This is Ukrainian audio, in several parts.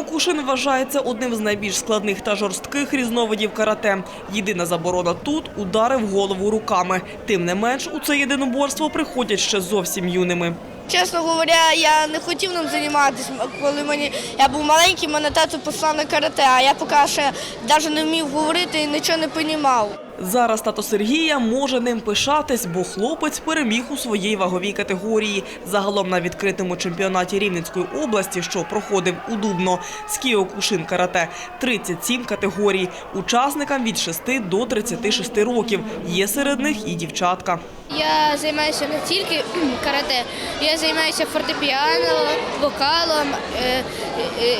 Кіокушин вважається одним з найбільш складних та жорстких різновидів карате. Єдина заборона тут удари в голову руками. Тим не менш, у це єдиноборство приходять ще зовсім юними. Чесно говоря, я не хотів ним займатися. Коли мені я був маленький, мене тато послав на карате, а я поки ще навіть не вмів говорити і нічого не розумів. Зараз тато Сергія може ним пишатись, бо хлопець переміг у своїй ваговій категорії. Загалом на відкритому чемпіонаті Рівненської області, що проходив у Дубно, з Кіокушин карате 37 категорій. Учасникам від 6 до 36 років. Є серед них і дівчатка. Я займаюся не тільки карате, я займаюся фортепіано, вокалом, е, е, е,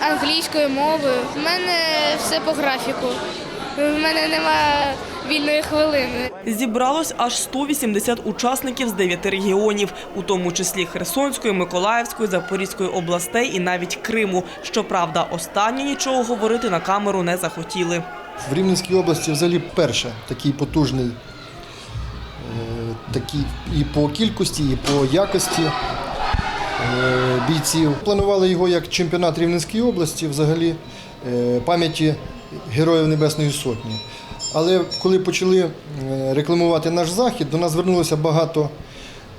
англійською мовою. У мене все по графіку. У мене немає вільної хвилини. Зібралось аж 180 учасників з 9 регіонів, у тому числі Херсонської, Миколаївської, Запорізької областей і навіть Криму. Щоправда, останні нічого говорити на камеру не захотіли. В Рівненській області взагалі перше такий потужний, е, такий і по кількості, і по якості е, бійців. Планували його як чемпіонат Рівненської області, взагалі е, пам'яті Героїв Небесної Сотні. Але коли почали е, рекламувати наш захід, до нас звернулося багато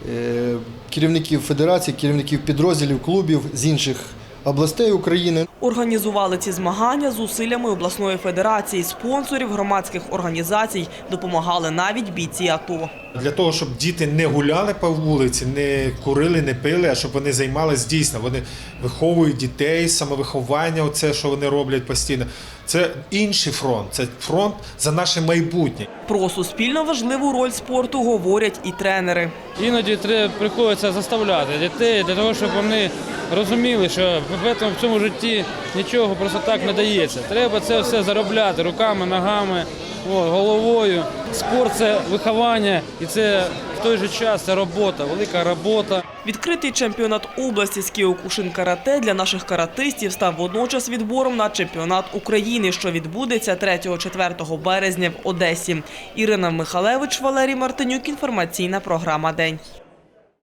е, керівників федерації, керівників підрозділів, клубів з інших областей України. Організували ці змагання з усиллями обласної федерації, спонсорів громадських організацій, допомагали навіть бійці АТО. Для того, щоб діти не гуляли по вулиці, не курили, не пили, а щоб вони займалися дійсно. Вони виховують дітей, самовиховання, оце, що вони роблять постійно. Це інший фронт, це фронт за наше майбутнє. Про суспільно важливу роль спорту говорять і тренери. Іноді треба приходиться заставляти дітей для того, щоб вони розуміли, що в цьому, в цьому житті нічого просто так не дається. Треба це все заробляти руками, ногами, о, головою. Спорт це виховання і це в той же час це робота, велика робота. Відкритий чемпіонат області з Кіокушин карате для наших каратистів став водночас відбором на чемпіонат України, що відбудеться 3-4 березня в Одесі. Ірина Михалевич, Валерій Мартинюк. Інформаційна програма День.